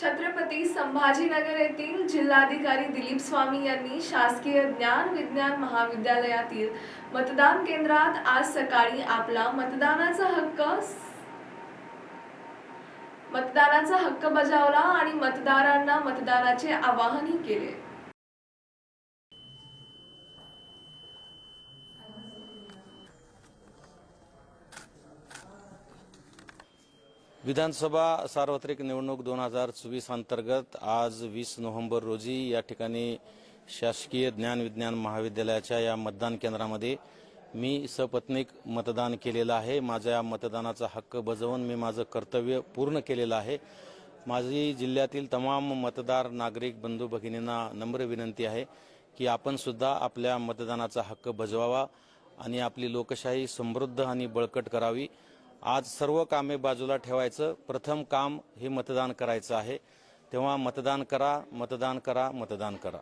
छत्रपती संभाजीनगर येथील जिल्हाधिकारी दिलीप स्वामी यांनी शासकीय ज्ञान विज्ञान महाविद्यालयातील मतदान केंद्रात आज सकाळी आपला मतदानाचा हक्क मतदानाचा हक्क बजावला आणि मतदारांना मतदानाचे आवाहनही केले. विधानसभा सार्वत्रिक निवडणूक दोन हजार चोवीस अंतर्गत आज वीस नोव्हेंबर रोजी या ठिकाणी शासकीय ज्ञान विज्ञान महाविद्यालयाच्या या मतदान केंद्रामध्ये मी सपत्नीक मतदान केलेलं आहे. माझ्या मतदानाचा हक्क बजावून मी माझं कर्तव्य पूर्ण केलेलं आहे. माझी जिल्ह्यातील तमाम मतदार नागरिक बंधू भगिनींना नम्र विनंती आहे की आपण सुद्धा आपल्या मतदानाचा हक्क बजवावा आणि आपली लोकशाही समृद्ध आणि बळकट करावी. आज सर्व कामे बाजूला ठेवायचं. प्रथम काम हे मतदान करायचं आहे. तेव्हा मतदान करा मतदान करा मतदान करा.